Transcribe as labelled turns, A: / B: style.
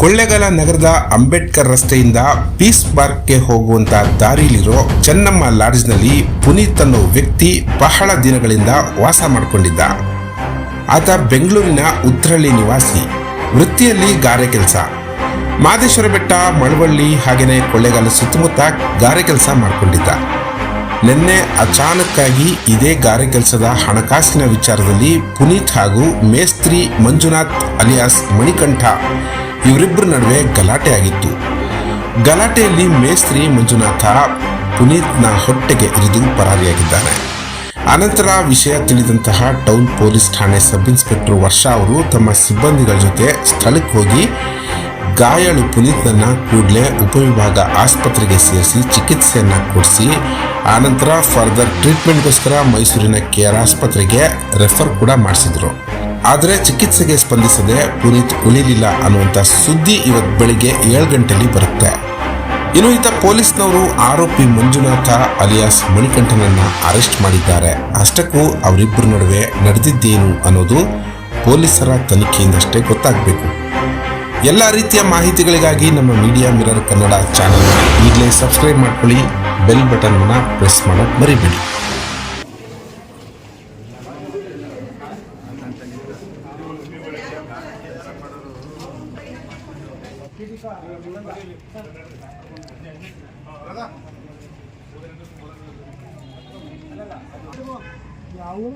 A: ಕೊಳ್ಳೆಗಾಲ ನಗರದ ಅಂಬೇಡ್ಕರ್ ರಸ್ತೆಯಿಂದ ಪೀಸ್ ಪಾರ್ಕ್ಗೆ ಹೋಗುವಂತ ದಾರಿಲಿರೋ ಚೆನ್ನಮ್ಮ ಲಾಡ್ಜ್ನಲ್ಲಿ ಪುನೀತ್ ಅನ್ನೋ ವ್ಯಕ್ತಿ ಬಹಳ ದಿನಗಳಿಂದ ವಾಸ ಮಾಡಿಕೊಂಡಿದ್ದ. ಆತ ಬೆಂಗಳೂರಿನ ಉತ್ತರಳ್ಳಿ ನಿವಾಸಿ, ವೃತ್ತಿಯಲ್ಲಿ ಗಾರೆ ಕೆಲಸ. ಮಾದೇಶ್ವರ ಬೆಟ್ಟ, ಮಳವಳ್ಳಿ ಹಾಗೆಯೇ ಕೊಳ್ಳೆಗಾಲ ಸುತ್ತಮುತ್ತ ಗಾರೆ ಕೆಲಸ ಮಾಡಿಕೊಂಡಿದ್ದ. ನಿನ್ನೆ ಅಚಾನಕ್ಕಾಗಿ ಇದೇ ಗಾರೆ ಕೆಲಸದ ಹಣಕಾಸಿನ ವಿಚಾರದಲ್ಲಿ ಪುನೀತ್ ಹಾಗೂ ಮೇಸ್ತ್ರಿ ಮಂಜುನಾಥ್ ಅಲಿಯಾಸ್ ಮಣಿಕಂಠ ಇವರಿಬ್ಬರ ನಡುವೆ ಗಲಾಟೆ ಆಗಿತ್ತು. ಗಲಾಟೆಯಲ್ಲಿ ಮೇಸ್ತ್ರಿ ಮಂಜುನಾಥ ಪುನೀತ್ನ ಹೊಟ್ಟೆಗೆ ಇರಿದು ಪರಾರಿಯಾಗಿದ್ದಾನೆ ಅನಂತರ ವಿಷಯ ತಿಳಿದಂತಹ ಟೌನ್ ಪೊಲೀಸ್ ಠಾಣೆ ಸಬ್ ಇನ್ಸ್ಪೆಕ್ಟರ್ ವರ್ಷ ಅವರು ತಮ್ಮ ಸಿಬ್ಬಂದಿಗಳ ಜೊತೆ ಸ್ಥಳಕ್ಕೆ ಹೋಗಿ ಗಾಯಾಳು ಪುನೀತ್ನನ್ನ ಕೂಡಲೇ ಉಪವಿಭಾಗ ಆಸ್ಪತ್ರೆಗೆ ಸೇರಿಸಿ ಚಿಕಿತ್ಸೆಯನ್ನು ಕೊಡಿಸಿ, ಆನಂತರ ಫರ್ದರ್ ಟ್ರೀಟ್ಮೆಂಟ್ಗೋಸ್ಕರ ಮೈಸೂರಿನ ಕೇರ್ ಆಸ್ಪತ್ರೆಗೆ ರೆಫರ್ ಕೂಡ ಮಾಡಿಸಿದ್ರು. ಆದರೆ ಚಿಕಿತ್ಸೆಗೆ ಸ್ಪಂದಿಸದೆ ಪುನೀತ್ ಉಳಿಲಿಲ್ಲ ಅನ್ನುವಂಥ ಸುದ್ದಿ ಇವತ್ತು ಬೆಳಿಗ್ಗೆ ಏಳು ಗಂಟೆಯಲ್ಲಿ ಬರುತ್ತೆ. ಇನ್ನು ಈತ ಪೊಲೀಸ್ನವರು ಆರೋಪಿ ಮಂಜುನಾಥ ಅಲಿಯಾಸ್ ಮಣಿಕಂಠನನ್ನ ಅರೆಸ್ಟ್ ಮಾಡಿದ್ದಾರೆ. ಅಷ್ಟಕ್ಕೂ ಅವರಿಬ್ಬರ ನಡುವೆ ನಡೆದಿದ್ದೇನು ಅನ್ನೋದು ಪೊಲೀಸರ ತನಿಖೆಯಿಂದಷ್ಟೇ ಗೊತ್ತಾಗಬೇಕು. ಎಲ್ಲ ರೀತಿಯ ಮಾಹಿತಿಗಳಿಗಾಗಿ ನಮ್ಮ ಮೀಡಿಯಾ ಮಿರರ್ ಕನ್ನಡ ಚಾನಲ್ ಈಗಲೇ ಸಬ್ಸ್ಕ್ರೈಬ್ ಮಾಡ್ಕೊಳ್ಳಿ, ಬೆಲ್ ಬಟನ್ ಪ್ರೆಸ್ ಮಾಡೋಕ್ಕೆ ಮರಿಬೇಡಿ. ಯಾವ